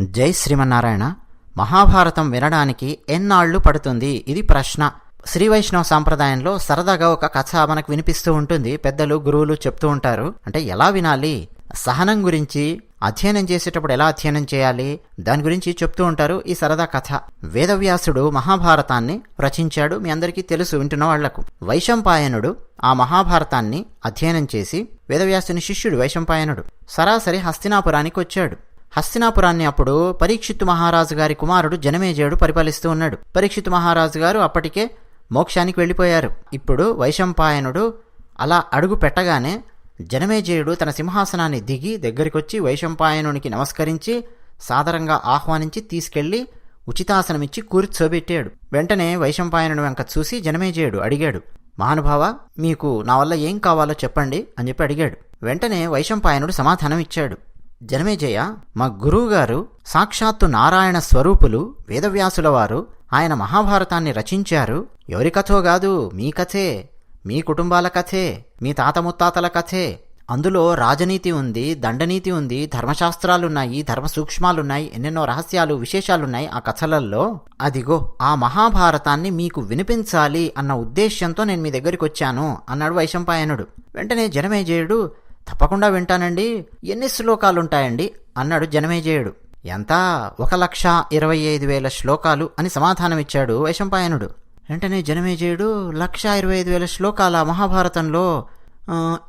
జై శ్రీమన్నారాయణ. మహాభారతం వినడానికి ఎన్నాళ్ళు పడుతుంది? ఇది ప్రశ్న. శ్రీ వైష్ణవ సాంప్రదాయంలో సరదాగా ఒక కథ మనకు వినిపిస్తూ ఉంటుంది. పెద్దలు గురువులు చెప్తూ ఉంటారు. అంటే ఎలా వినాలి? సహనం గురించి అధ్యయనం చేసేటప్పుడు ఎలా అధ్యయనం చేయాలి? దాని గురించి చెప్తూ ఉంటారు ఈ సరదా కథ. వేదవ్యాసుడు మహాభారతాన్ని రచించాడు. మీ అందరికీ తెలుసు వింటున్న వాళ్ళకు. వైశంపాయనుడు ఆ మహాభారతాన్ని అధ్యయనం చేసి వేదవ్యాసుని శిష్యుడు వైశంపాయనుడు సరాసరి హస్తినాపురానికి వచ్చాడు. హస్తినాపురాన్ని అప్పుడు పరీక్షిత్తు మహారాజు గారి కుమారుడు జనమేజయుడు పరిపాలిస్తూ ఉన్నాడు. పరీక్షిత్తు మహారాజు గారు అప్పటికే మోక్షానికి వెళ్ళిపోయారు. ఇప్పుడు వైశంపాయనుడు అలా అడుగు పెట్టగానే జనమేజయుడు తన సింహాసనాన్ని దిగి దగ్గరికొచ్చి వైశంపాయనునికి నమస్కరించి సాదరంగా ఆహ్వానించి తీసుకెళ్ళి ఉచితాసనమిచ్చి కూర్చోబెట్టాడు. వెంటనే వైశంపాయనుడు వెంక చూసి జనమేజయుడు అడిగాడు మహానుభావ మీకు నా వల్ల ఏం కావాలో చెప్పండి అని చెప్పి అడిగాడు. వెంటనే వైశంపాయనుడు సమాధానం ఇచ్చాడు జనమేజయ మా గురువుగారు సాక్షాత్తు నారాయణ స్వరూపులు వేదవ్యాసుల వారు ఆయన మహాభారతాన్ని రచించారు. ఎవరి కథో కాదు మీ కథే మీ కుటుంబాల కథే మీ తాత ముత్తాతల కథే. అందులో రాజనీతి ఉంది దండనీతి ఉంది ధర్మశాస్త్రాలున్నాయి ధర్మ సూక్ష్మాలున్నాయి ఎన్నెన్నో రహస్యాలు విశేషాలున్నాయి ఆ కథలల్లో. అదిగో ఆ మహాభారతాన్ని మీకు వినిపించాలి అన్న ఉద్దేశ్యంతో నేను మీ దగ్గరికి వచ్చాను అన్నాడు వైశంపాయనుడు. వెంటనే జనమేజయుడు తప్పకుండా వింటానండి. ఎన్ని శ్లోకాలుంటాయండి? అన్నాడు జనమేజయుడు. ఎంత? ఒక లక్ష ఇరవై ఐదు వేల శ్లోకాలు అని సమాధానమిచ్చాడు వైశంపాయనుడు. వెంటనే జనమేజయుడు లక్ష ఇరవై ఐదు వేల శ్లోకాల మహాభారతంలో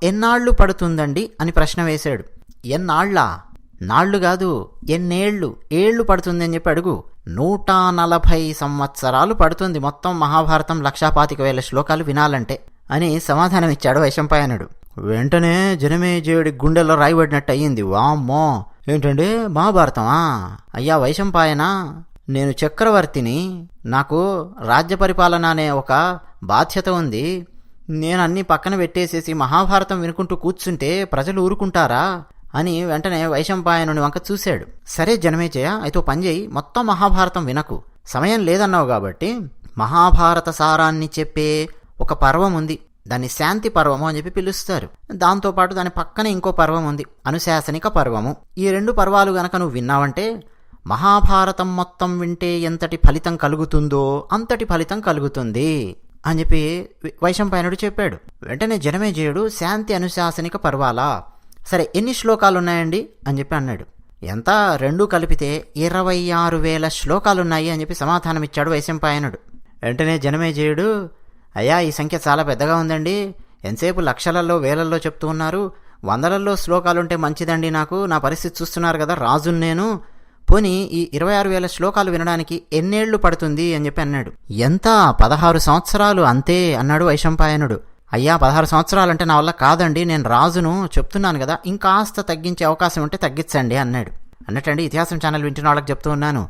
ఎన్నాళ్ళు పడుతుందండి? అని ప్రశ్న వేశాడు. ఎన్నాళ్ళా? నాళ్ళు కాదు ఎన్నేళ్ళు ఏళ్ళు పడుతుంది అని చెప్పి అడుగు. నూట నలభై సంవత్సరాలు పడుతుంది మొత్తం మహాభారతం లక్షా పాతిక వేల శ్లోకాలు వినాలంటే అని సమాధానం ఇచ్చాడు వైశంపాయనుడు. వెంటనే జనమేజయుడి గుండెల్లో రాయబడినట్టు అయ్యింది వామ్మో! ఏంటండి? మహాభారతమా? అయ్యా వైశంపాయన? నేను చక్రవర్తిని. నాకు రాజ్య పరిపాలన అనే ఒక బాధ్యత ఉంది. నేను అన్ని పక్కన పెట్టేసేసి మహాభారతం వినుకుంటూ కూర్చుంటే ప్రజలు ఊరుకుంటారా? అని వెంటనే వైశంపాయనుని వంక చూశాడు. సరే జనమేజయ అయితే పనిచేయి పని చేయి. మొత్తం మహాభారతం వినకు. సమయం లేదన్నావు కాబట్టి మహాభారత సారాన్ని చెప్పే ఒక పర్వం ఉంది. దాన్ని శాంతి పర్వము అని చెప్పి పిలుస్తారు. దాంతోపాటు దాని పక్కన ఇంకో పర్వం ఉంది అనుశాసనిక పర్వము. ఈ రెండు పర్వాలు గనక నువ్వు విన్నావంటే మహాభారతం మొత్తం వింటే ఎంతటి ఫలితం కలుగుతుందో అంతటి ఫలితం కలుగుతుంది అని చెప్పి వైశంపాయనుడు చెప్పాడు. వెంటనే జనమేజయుడు శాంతి అనుశాసనిక పర్వాలా? సరే ఎన్ని శ్లోకాలు ఉన్నాయండి అని చెప్పి అన్నాడు. ఎంత? రెండు కలిపితే ఇరవై ఆరు వేల శ్లోకాలున్నాయి అని చెప్పి సమాధానం ఇచ్చాడు వైశంపాయనుడు వెంటనే జనమేజయుడు అయ్యా ఈ సంఖ్య చాలా పెద్దగా ఉందండి. ఎంతసేపు లక్షలలో వేలల్లో చెప్తూ ఉన్నారు? వందలలో శ్లోకాలుంటే మంచిదండి నాకు. నా పరిస్థితి చూస్తున్నారు కదా రాజును నేను. పోనీ ఈ ఇరవై ఆరు వేల శ్లోకాలు వినడానికి ఎన్నేళ్ళు పడుతుంది అని చెప్పి అన్నాడు. ఎంత? పదహారు సంవత్సరాలు అంతే అన్నాడు వైశంపాయనుడు. అయ్యా పదహారు సంవత్సరాలంటే నా వల్ల కాదండి నేను రాజును చెప్తున్నాను కదా ఇంకాస్త తగ్గించే అవకాశం ఉంటే తగ్గించండి అన్నాడు. అన్నట్టండి ఇతిహాసం ఛానల్ వింటున్న వాళ్ళకి చెప్తూ ఉన్నాను.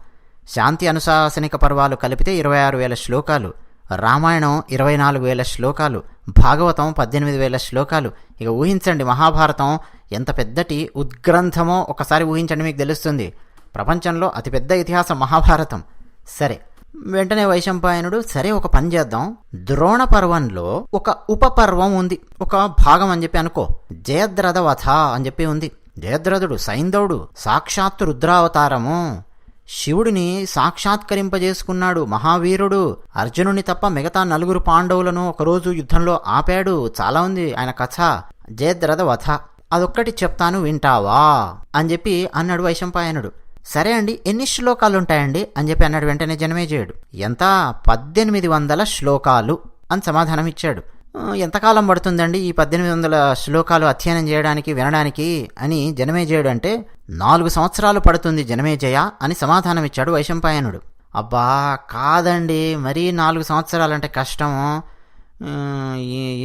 శాంతి అనుశాసనిక పర్వాలు కలిపితే ఇరవై ఆరు వేల శ్లోకాలు. రామాయణం ఇరవై నాలుగు వేల శ్లోకాలు భాగవతం పద్దెనిమిది వేల శ్లోకాలు. ఇక ఊహించండి మహాభారతం ఎంత పెద్దటి ఉద్గ్రంథమో ఒకసారి ఊహించండి మీకు తెలుస్తుంది. ప్రపంచంలో అతిపెద్ద ఇతిహాసం మహాభారతం. సరే వెంటనే వైశంపాయనుడు సరే ఒక పని చేద్దాం. ద్రోణ పర్వంలో ఒక ఉపపర్వం ఉంది. ఒక భాగం అని చెప్పి అనుకో. జయద్రథ వధ అని చెప్పి ఉంది. జయద్రథుడు సైంధవుడు సాక్షాత్తు రుద్రావతారము. శివుడిని సాక్షాత్కరింపజేసుకున్నాడు మహావీరుడు. అర్జునుని తప్ప మిగతా నలుగురు పాండవులను ఒకరోజు యుద్ధంలో ఆపాడు. చాలా ఉంది ఆయన కథ. జయద్రథ వథ అదొక్కటి చెప్తాను వింటావా? అని చెప్పి అన్నాడు వైశంపాయనుడు. సరే అండి ఎన్ని శ్లోకాలు ఉంటాయండి అని చెప్పి అన్నాడు వెంటనే జనమేజయుడు. ఎంత? పద్దెనిమిది వందల శ్లోకాలు అని సమాధానం ఇచ్చాడు ఎంతకాలం పడుతుందండి ఈ పద్దెనిమిది వందల శ్లోకాలు అధ్యయనం చేయడానికి వినడానికి అని జనమేజయుడు అంటే నాలుగు సంవత్సరాలు పడుతుంది జనమేజయ అని సమాధానం ఇచ్చాడు వైశంపాయనుడు. అబ్బా కాదండి మరీ నాలుగు సంవత్సరాలంటే కష్టం.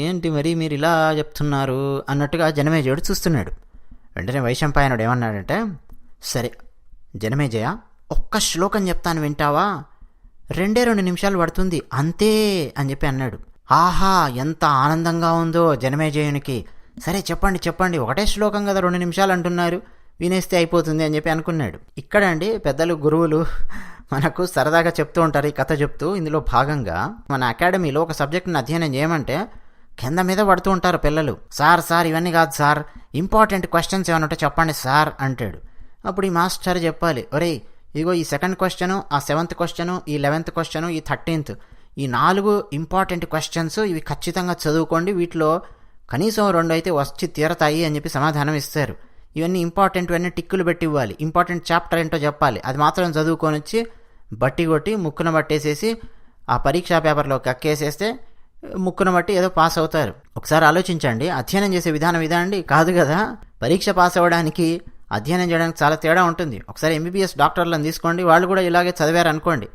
ఏంటి మరి మీరు ఇలా చెప్తున్నారు అన్నట్టుగా జనమేజయుడు చూస్తున్నాడు. వెంటనే వైశంపాయనుడు ఏమన్నాడంటే సరే జనమేజయ ఒక్క శ్లోకం చెప్తాను వింటావా? రెండే రెండు నిమిషాలు పడుతుంది అంతే అని చెప్పి అన్నాడు. ఆహా ఎంత ఆనందంగా ఉందో జనమేజయునికి. సరే చెప్పండి చెప్పండి ఒకటే శ్లోకం కదా రెండు నిమిషాలు అంటున్నారు. వినేస్తే అయిపోతుంది అని చెప్పి అనుకున్నాడు. ఇక్కడ అండి పెద్దలు గురువులు మనకు సరదాగా చెప్తూ ఉంటారు ఈ కథ చెప్తూ. ఇందులో భాగంగా మన అకాడమీలో ఒక సబ్జెక్ట్ని అధ్యయనం చేయమంటే కింద మీద పడుతూ ఉంటారు పిల్లలు. సార్ సార్ ఇవన్నీ కాదు సార్. ఇంపార్టెంట్ క్వశ్చన్స్ ఏమైనా ఉంటే చెప్పండి సార్ అంటాడు. అప్పుడు ఈ మాస్టర్ చెప్పాలి ఒరేయ్ ఇదిగో ఈ సెకండ్ క్వశ్చను ఆ సెవెంత్ క్వశ్చను ఈ లెవెన్త్ క్వశ్చను ఈ థర్టీన్త్ ఈ నాలుగు ఇంపార్టెంట్ క్వశ్చన్స్ ఇవి ఖచ్చితంగా చదువుకోండి. వీటిలో కనీసం రెండు అయితే వచ్చి తీరతాయి అని చెప్పి సమాధానం ఇస్తారు. ఇవన్నీ ఇంపార్టెంట్ ఇవన్నీ టిక్కులు పెట్టి ఇవ్వాలి. ఇంపార్టెంట్ చాప్టర్ ఏంటో చెప్పాలి. అది మాత్రం చదువుకొని వచ్చి బట్టి కొట్టి ముక్కున పట్టేసేసి ఆ పరీక్షా పేపర్లో కక్కేసేస్తే ముక్కున బట్టి ఏదో పాస్ అవుతారు. ఒకసారి ఆలోచించండి. అధ్యయనం చేసే విధానం ఇదండి కాదు కదా. పరీక్ష పాస్ అవ్వడానికి అధ్యయనం చేయడానికి చాలా తేడా ఉంటుంది. ఒకసారి ఎంబీబీఎస్ డాక్టర్లను తీసుకోండి. వాళ్ళు కూడా ఇలాగే చదివారు అనుకోండి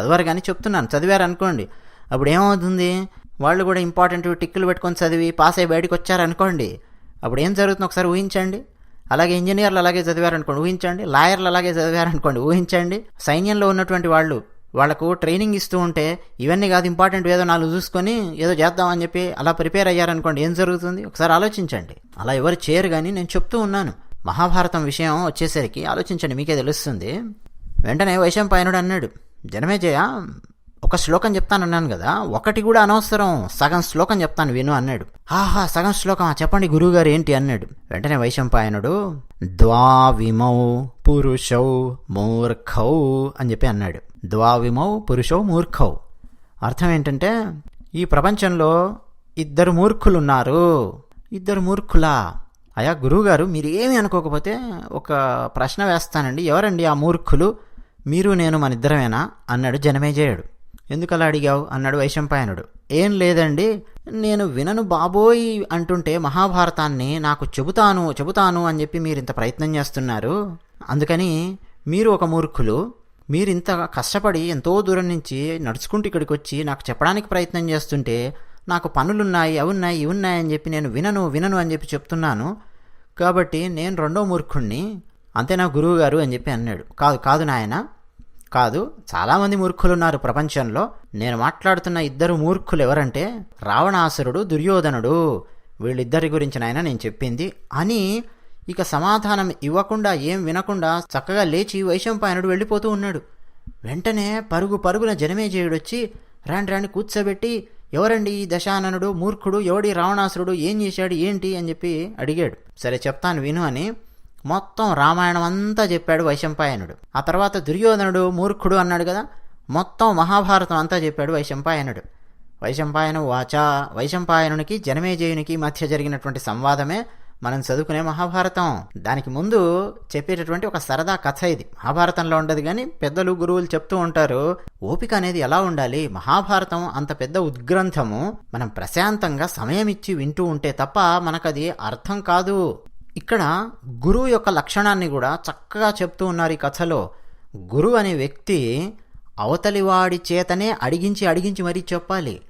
చదివారు కానీ చెప్తున్నాను. చదివారు అనుకోండి. అప్పుడు ఏమవుతుంది? వాళ్ళు కూడా ఇంపార్టెంట్ టిక్కులు పెట్టుకొని చదివి పాస్ అయ్యి బయటకు వచ్చారనుకోండి అప్పుడు ఏం జరుగుతుంది? ఒకసారి ఊహించండి. అలాగే ఇంజనీర్లు అలాగే చదివారనుకోండి ఊహించండి. లాయర్లు అలాగే చదివారనుకోండి ఊహించండి. సైన్యంలో ఉన్నటువంటి వాళ్ళు వాళ్ళకు ట్రైనింగ్ ఇస్తూ ఉంటే ఇవన్నీ కాదు ఇంపార్టెంట్ ఏదో నాలుగు చూసుకొని ఏదో చేద్దామని చెప్పి అలా ప్రిపేర్ అయ్యారనుకోండి ఏం జరుగుతుంది? ఒకసారి ఆలోచించండి. అలా ఎవరు చేయరు కానీ నేను చెప్తూ ఉన్నాను. మహాభారతం విషయం వచ్చేసరికి ఆలోచించండి. మీకే తెలుస్తుంది. వెంటనే వైశంపాయనుడు అన్నాడు. జనమేజయ ఒక శ్లోకం చెప్తానన్నాను కదా ఒకటి కూడా అనవసరం. సగం శ్లోకం చెప్తాను విను అన్నాడు. ఆహా సగం శ్లోకం చెప్పండి గురువుగారు ఏంటి అన్నాడు. వెంటనే వైశంపాయనుడు ద్వావిమౌ పురుషౌ మూర్ఖౌ అని చెప్పి అన్నాడు. ద్వావిమౌ పురుషౌ మూర్ఖౌ అర్థం ఏంటంటే ఈ ప్రపంచంలో ఇద్దరు మూర్ఖులున్నారు. ఇద్దరు మూర్ఖులా? అయా గురువుగారు మీరు ఏమి అనుకోకపోతే ఒక ప్రశ్న వేస్తానండి. ఎవరండి ఆ మూర్ఖులు? మీరు నేను మనిద్దరమేనా అన్నాడు జనమేజయుడు. ఎందుకలా అడిగావు? అన్నాడు వైశంపాయనుడు. ఏం లేదండి నేను వినను బాబోయ్ అంటుంటే మహాభారతాన్ని నాకు చెబుతాను చెబుతాను అని చెప్పి మీరు ఇంత ప్రయత్నం చేస్తున్నారు. అందుకని మీరు ఒక మూర్ఖులు మీరు ఇంత కష్టపడి ఎంతో దూరం నుంచి నడుచుకుంటూ ఇక్కడికి వచ్చి నాకు చెప్పడానికి ప్రయత్నం చేస్తుంటే నాకు పనులున్నాయి అవి ఉన్నాయి ఇవి ఉన్నాయి అని చెప్పి నేను వినను వినను అని చెప్పి చెప్తున్నాను. కాబట్టి నేను రెండో మూర్ఖుణ్ణి అంతేనా గురువు గారు అని చెప్పి అన్నాడు. కాదు కాదు నాయన కాదు. చాలామంది మూర్ఖులు ఉన్నారు ప్రపంచంలో. నేను మాట్లాడుతున్న ఇద్దరు మూర్ఖులు ఎవరంటే రావణాసురుడు దుర్యోధనుడు. వీళ్ళిద్దరి గురించి నాయన నేను చెప్పింది అని ఇక సమాధానం ఇవ్వకుండా ఏం వినకుండా చక్కగా లేచి వైశంపాయనుడు వెళ్ళిపోతూ ఉన్నాడు. వెంటనే పరుగు పరుగున జనమేజయుడొచ్చి రాండి రాండి కూర్చోబెట్టి ఎవరండి ఈ దశాననుడు మూర్ఖుడు ఎవడి రావణాసురుడు ఏం చేశాడు ఏంటి? అని చెప్పి అడిగాడు. సరే చెప్తాను విను అని మొత్తం రామాయణం అంతా చెప్పాడు వైశంపాయనుడు. ఆ తర్వాత దుర్యోధనుడు మూర్ఖుడు అన్నాడు కదా మొత్తం మహాభారతం అంతా చెప్పాడు వైశంపాయనుడు. వైశంపాయను వాచా వైశంపాయనునికి జనమేజయునికి మధ్య జరిగినటువంటి సంవాదమే మనం చదువుకునే మహాభారతం. దానికి ముందు చెప్పేటటువంటి ఒక సరదా కథ ఇది. మహాభారతంలో ఉండదు కానీ పెద్దలు గురువులు చెప్తూ ఉంటారు ఓపిక అనేది ఎలా ఉండాలి? మహాభారతం అంత పెద్ద ఉద్గ్రంథము మనం ప్రశాంతంగా సమయం ఇచ్చి వింటూ ఉంటే తప్ప మనకది అర్థం కాదు. ఇక్కడ గురువు యొక్క లక్షణాన్ని కూడా చక్కగా చెప్తూ ఉన్నారు ఈ కథలో. గురువు అనే వ్యక్తి అవతలివాడి చేతనే అడిగించి అడిగించి మరీ చెప్పాలి.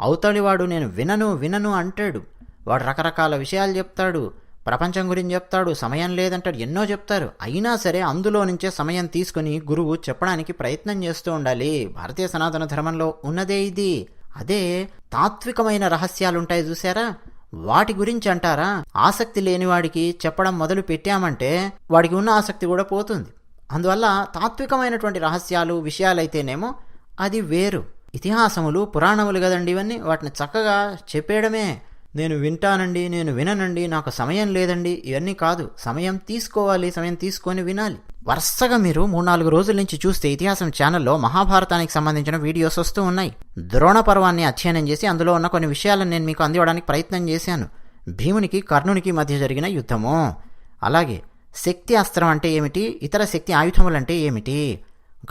అవతలివాడు నేను వినను వినను అంటాడు. వాడు రకరకాల విషయాలు చెప్తాడు ప్రపంచం గురించి చెప్తాడు సమయం లేదంటాడు ఎన్నో చెప్తారు. అయినా సరే అందులో నుంచే సమయం తీసుకుని గురువు చెప్పడానికి ప్రయత్నం చేస్తూ ఉండాలి. భారతీయ సనాతన ధర్మంలో ఉన్నదే ఇది. అదే తాత్వికమైన రహస్యాలుంటాయి చూసారా వాటి గురించి అంటారా? ఆసక్తి లేని వాడికి చెప్పడం మొదలు పెట్టామంటే వాడికి ఉన్న ఆసక్తి కూడా పోతుంది. అందువల్ల తాత్వికమైనటువంటి రహస్యాలు విషయాలైతేనేమో అది వేరు. ఇతిహాసములు పురాణములు కదండి ఇవన్నీ వాటిని చక్కగా చెప్పేయడమే. నేను వింటానండి నేను విననండి నాకు సమయం లేదండి ఇవన్నీ కాదు. సమయం తీసుకోవాలి సమయం తీసుకొని వినాలి. వరుసగా మీరు మూడు నాలుగు రోజుల నుంచి చూస్తే ఇతిహాసం ఛానల్లో మహాభారతానికి సంబంధించిన వీడియోస్ వస్తూ ఉన్నాయి. ద్రోణ పర్వాన్ని అధ్యయనం చేసి అందులో ఉన్న కొన్ని విషయాలను నేను మీకు అందివ్వడానికి ప్రయత్నం చేశాను. భీమునికి కర్ణునికి మధ్య జరిగిన యుద్ధము. అలాగే శక్తి అస్త్రం అంటే ఏమిటి? ఇతర శక్తి ఆయుధములంటే ఏమిటి?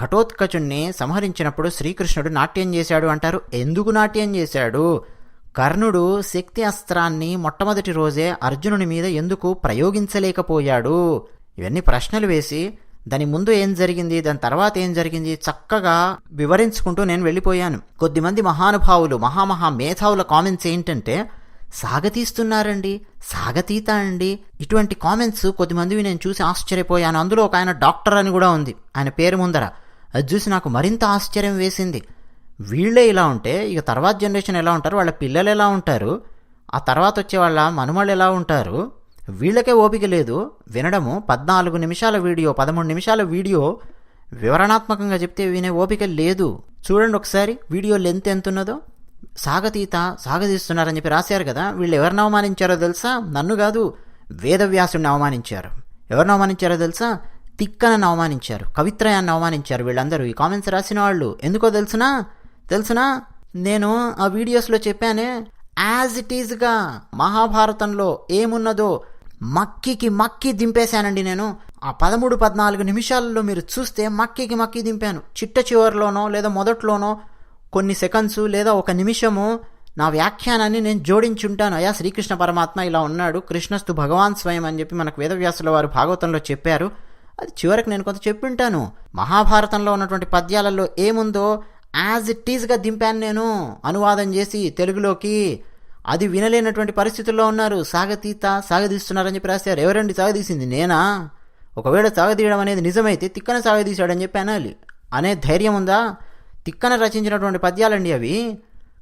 ఘటోత్కచుణ్ణి సంహరించినప్పుడు శ్రీకృష్ణుడు నాట్యం చేశాడు అంటారు. ఎందుకు నాట్యం చేశాడు? కర్ణుడు శక్తి అస్త్రాన్ని మొట్టమొదటి రోజే అర్జునుని మీద ఎందుకు ప్రయోగించలేకపోయాడు? ఇవన్నీ ప్రశ్నలు వేసి దాని ముందు ఏం జరిగింది దాని తర్వాత ఏం జరిగింది చక్కగా వివరించుకుంటూ నేను వెళ్ళిపోయాను. కొద్దిమంది మహానుభావులు మహామహా మేధావుల కామెంట్స్ ఏంటంటే సాగతీస్తున్నారండి సాగతీత అండి. ఇటువంటి కామెంట్స్ కొద్దిమందివి నేను చూసి ఆశ్చర్యపోయాను. అందులో ఒక ఆయన డాక్టర్ అని కూడా ఉంది. ఆయన పేరు ముందర. అది చూసి నాకు మరింత ఆశ్చర్యం వేసింది. వీళ్ళే ఇలా ఉంటే ఇక తర్వాత జనరేషన్ ఎలా ఉంటారు వాళ్ళ పిల్లలు ఎలా ఉంటారు ఆ తర్వాత వచ్చే వాళ్ళ మనుమళ్ళు ఎలా ఉంటారు వీళ్ళకే ఓపిక లేదు. వినడము పద్నాలుగు నిమిషాల వీడియో పదమూడు నిమిషాల వీడియో వివరణాత్మకంగా చెప్తే వినే ఓపిక లేదు. చూడండి ఒకసారి వీడియో లెంత్ ఎంత ఉన్నదో సాగతీత సాగతీస్తున్నారని చెప్పి రాశారు కదా వీళ్ళు ఎవరిని అవమానించారో తెలుసా? నన్ను కాదు వేదవ్యాసుడిని అవమానించారు. ఎవరిని అవమానించారో తెలుసా? తిక్కనని అవమానించారు కవిత్రయాన్ని అవమానించారు వీళ్ళందరూ. ఈ కామెంట్స్ రాసిన వాళ్ళు. ఎందుకో తెలుసునా? తెలుసునా? నేను ఆ వీడియోస్లో చెప్పానే యాజ్ ఇట్ ఈజ్గా మహాభారతంలో ఏమున్నదో మక్కికి మక్కి దింపేశానండి నేను. ఆ పదమూడు పద్నాలుగు నిమిషాలలో మీరు చూస్తే మక్కికి మక్కి దింపాను. చిట్ట చివరిలోనో లేదా మొదట్లోనో కొన్ని సెకండ్స్ లేదా ఒక నిమిషము నా వ్యాఖ్యానాన్ని నేను జోడించుంటాను. అయా శ్రీకృష్ణ పరమాత్మ ఇలా ఉన్నాడు. కృష్ణస్తు భగవాన్ స్వయం అని చెప్పి మనకు వేదవ్యాసుల వారు భాగవతంలో చెప్పారు. అది చివరికి నేను కొంత చెప్పింటాను. మహాభారతంలో ఉన్నటువంటి పద్యాలలో ఏముందో యాజ్ ఇట్ ఈజ్గా దింపాను నేను. అనువాదం చేసి తెలుగులోకి అది వినలేనటువంటి పరిస్థితుల్లో ఉన్నారు. సాగతీత సాగదీస్తున్నారని చెప్పి రాశారు. ఎవరండి సాగదీసింది? నేనా? ఒకవేళ సాగదీయడం అనేది నిజమైతే తిక్కన సాగదీశాడని చెప్పి అనాలి అనే ధైర్యం ఉందా? తిక్కన రచించినటువంటి పద్యాలండి అవి.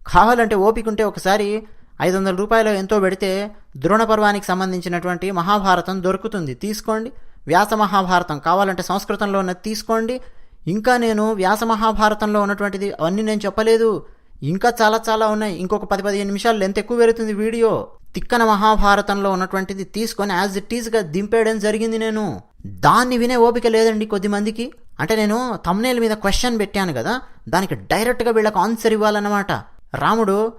కావాలంటే ఓపిక ఉంటే ఒకసారి ఐదు వందల రూపాయలు ఎంతో పెడితే ద్రోణ పర్వానికి సంబంధించినటువంటి మహాభారతం దొరుకుతుంది. తీసుకోండి. వ్యాస మహాభారతం కావాలంటే సంస్కృతంలో ఉన్నది తీసుకోండి. ఇంకా నేను వ్యాస మహాభారతంలో ఉన్నటువంటిది అవన్నీ నేను చెప్పలేదు. ఇంకా చాలా చాలా ఉన్నాయి. ఇంకొక పది పదిహేను నిమిషాలు ఎంత ఎక్కువ పెరుగుతుంది వీడియో. తిక్కన మహాభారతంలో ఉన్నటువంటిది తీసుకొని యాజ్ ఇట్ ఈస్గా దింపేయడం జరిగింది నేను. దాన్ని వినే ఓపిక లేదండి కొద్దిమందికి అంటే నేను తమ్నేల్ మీద క్వశ్చన్ పెట్టాను కదా. దానికి డైరెక్ట్గా వీళ్ళకి ఆన్సర్ ఇవ్వాలన్నమాట. రాముడు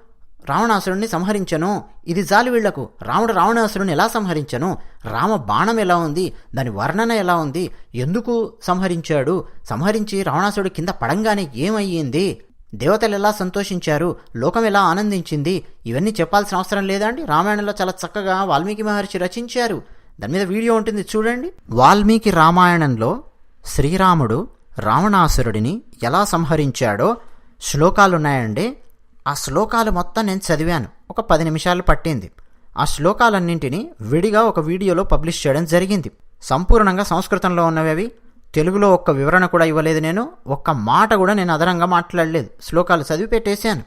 రావణాసురుణ్ణి సంహరించను. ఇది జాలి వీళ్ళకు. రాముడు రావణాసురుని ఎలా సంహరించను? రామ బాణం ఎలా ఉంది? దాని వర్ణన ఎలా ఉంది? ఎందుకు సంహరించాడు? సంహరించి రావణాసురుడు కింద పడంగానే ఏమయ్యింది? దేవతలు ఎలా సంతోషించారు? లోకం ఎలా ఆనందించింది? ఇవన్నీ చెప్పాల్సిన అవసరం లేదా అండి? రామాయణంలో చాలా చక్కగా వాల్మీకి మహర్షి రచించారు. దాని మీద వీడియో ఉంటుంది చూడండి. వాల్మీకి రామాయణంలో శ్రీరాముడు రావణాసురుడిని ఎలా సంహరించాడో శ్లోకాలున్నాయండి. ఆ శ్లోకాలు మొత్తం నేను చదివాను. ఒక పది నిమిషాలు పట్టింది. ఆ శ్లోకాలన్నింటినీ విడిగా ఒక వీడియోలో పబ్లిష్ చేయడం జరిగింది. సంపూర్ణంగా సంస్కృతంలో ఉన్నవి అవి. తెలుగులో ఒక్క వివరణ కూడా ఇవ్వలేదు నేను. ఒక్క మాట కూడా నేను అదనంగా మాట్లాడలేదు. శ్లోకాలు చదివి పెట్టేశాను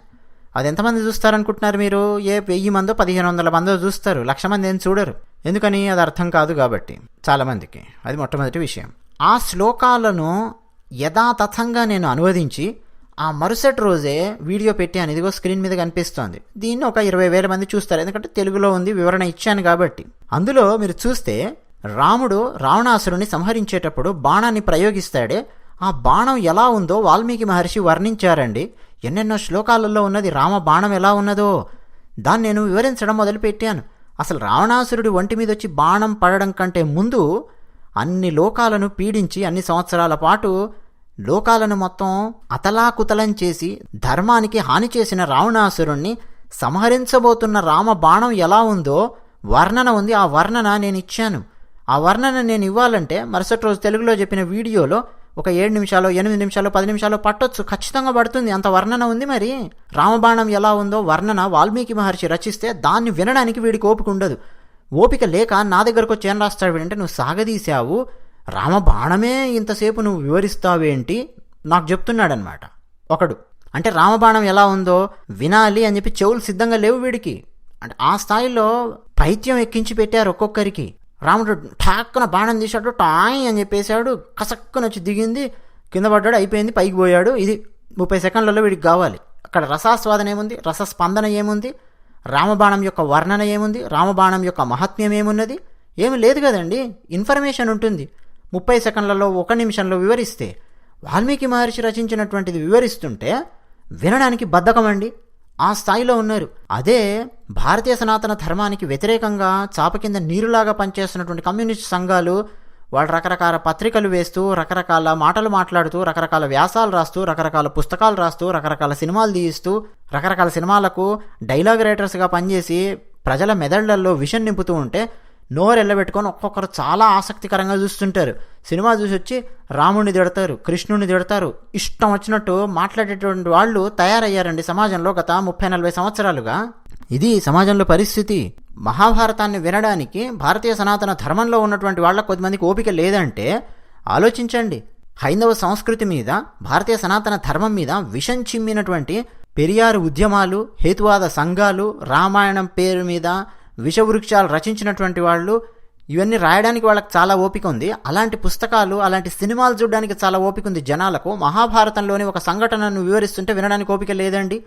అది ఎంతమంది చూస్తారనుకుంటున్నారు మీరు? ఏ వెయ్యి మందో పదిహేను వందల మందో చూస్తారు. లక్ష మంది ఏం చూడరు. ఎందుకని? అది అర్థం కాదు కాబట్టి. చాలామందికి అది మొట్టమొదటి విషయం. ఆ శ్లోకాలను యథాతథంగా నేను అనువదించి ఆ మరుసటి రోజే వీడియో పెట్టాను ఇదిగో స్క్రీన్ మీద కనిపిస్తోంది. దీన్ని ఒక ఇరవై వేల మంది చూస్తారు. ఎందుకంటే తెలుగులో ఉంది వివరణ ఇచ్చాను కాబట్టి. అందులో మీరు చూస్తే రాముడు రావణాసురుని సంహరించేటప్పుడు బాణాన్ని ప్రయోగిస్తాడే. ఆ బాణం ఎలా ఉందో వాల్మీకి మహర్షి వర్ణించారండి. ఎన్నెన్నో శ్లోకాలలో ఉన్నది రామ బాణం ఎలా ఉన్నదో. దాన్ని నేను వివరించడం మొదలుపెట్టాను. అసలు రావణాసురుడి ఒంటి మీద వచ్చి బాణం పడడం కంటే ముందు అన్ని లోకాలను పీడించి అన్ని సంవత్సరాల పాటు లోకాలను మొత్తం అతలాకుతలం చేసి ధర్మానికి హాని చేసిన రావణాసురుణ్ణి సంహరించబోతున్న రామ బాణం ఎలా ఉందో వర్ణన ఉంది. ఆ వర్ణన నేను ఇచ్చాను. ఆ వర్ణన నేను ఇవ్వాలంటే మరుసటి రోజు తెలుగులో చెప్పిన వీడియోలో ఒక ఏడు నిమిషాలు ఎనిమిది నిమిషాలు పది నిమిషాలు పట్టొచ్చు. ఖచ్చితంగా పడుతుంది. అంత వర్ణన ఉంది మరి. రామబాణం ఎలా ఉందో వర్ణన వాల్మీకి మహర్షి రచిస్తే దాన్ని వినడానికి వీడికి ఓపిక ఉండదు. ఓపిక లేక నా దగ్గరకు వచ్చి ఏం రాస్తాడు వీడంటే నువ్వు సాగదీశావు. రామ బాణమే ఇంతసేపు నువ్వు వివరిస్తావేంటి నాకు చెప్తున్నాడనమాట ఒకడు అంటే రామబాణం ఎలా ఉందో వినాలి అని చెప్పి చెవులు సిద్ధంగా లేవు వీడికి. అంటే ఆ స్థాయిలో పైత్యం ఎక్కించి పెట్టారు ఒక్కొక్కరికి. రాముడు ఠాక్కున బాణం తీశాడు టాయ్ అని చెప్పేశాడు కసక్కున వచ్చి దిగింది కింద పడ్డాడు అయిపోయింది పైకి పోయాడు. ఇది ముప్పై సెకండ్లలో వీడికి కావాలి. అక్కడ రసాస్వాదన ఏముంది? రసస్పందన ఏముంది? రామబాణం యొక్క వర్ణన ఏముంది? రామబాణం యొక్క మహాత్మ్యం ఏమున్నది? ఏమి లేదు కదండి. ఇన్ఫర్మేషన్ ఉంటుంది. ముప్పై సెకండ్లలో ఒక నిమిషంలో వివరిస్తే. వాల్మీకి మహర్షి రచించినటువంటిది వివరిస్తుంటే వినడానికి బద్ధకమండి. ఆ స్థాయిలో ఉన్నారు. అదే భారతీయ సనాతన ధర్మానికి వ్యతిరేకంగా చాప కింద నీరులాగా పనిచేస్తున్నటువంటి కమ్యూనిస్ట్ సంఘాలు వాళ్ళు రకరకాల పత్రికలు వేస్తూ రకరకాల మాటలు మాట్లాడుతూ రకరకాల వ్యాసాలు రాస్తూ రకరకాల పుస్తకాలు రాస్తూ రకరకాల సినిమాలు తీయిస్తూ రకరకాల సినిమాలకు డైలాగ్ రైటర్స్గా పనిచేసి ప్రజల మెదళ్ళలో విషన్ నింపుతూ ఉంటే నోరు ఎల్లబెట్టుకొని ఒక్కొక్కరు చాలా ఆసక్తికరంగా చూస్తుంటారు. సినిమా చూసి వచ్చి రాముడిని తిడతారు కృష్ణుడిని తిడతారు. ఇష్టం వచ్చినట్టు మాట్లాడేటువంటి వాళ్ళు తయారయ్యారండి సమాజంలో గత ముప్పై నలభై సంవత్సరాలుగా. ఇది సమాజంలో పరిస్థితి. మహాభారతాన్ని వినడానికి భారతీయ సనాతన ధర్మంలో ఉన్నటువంటి వాళ్ళ కొద్దిమందికి ఓపిక లేదంటే ఆలోచించండి. హైందవ సంస్కృతి మీద భారతీయ సనాతన ధర్మం మీద విషం చిమ్మినటువంటి పెరియారు ఉద్యమాలు హేతువాద సంఘాలు రామాయణం పేరు మీద విషవృక్షాలు రచించినటువంటి వాళ్ళు ఇవన్నీ రాయడానికి వాళ్ళకి చాలా ఓపిక ఉంది. అలాంటి పుస్తకాలు అలాంటి సినిమాలు చూడడానికి చాలా ఓపిక ఉంది జనాలకు. మహాభారతంలోని ఒక సంఘటనను వివరిస్తుంటే వినడానికి ఓపిక లేదండి.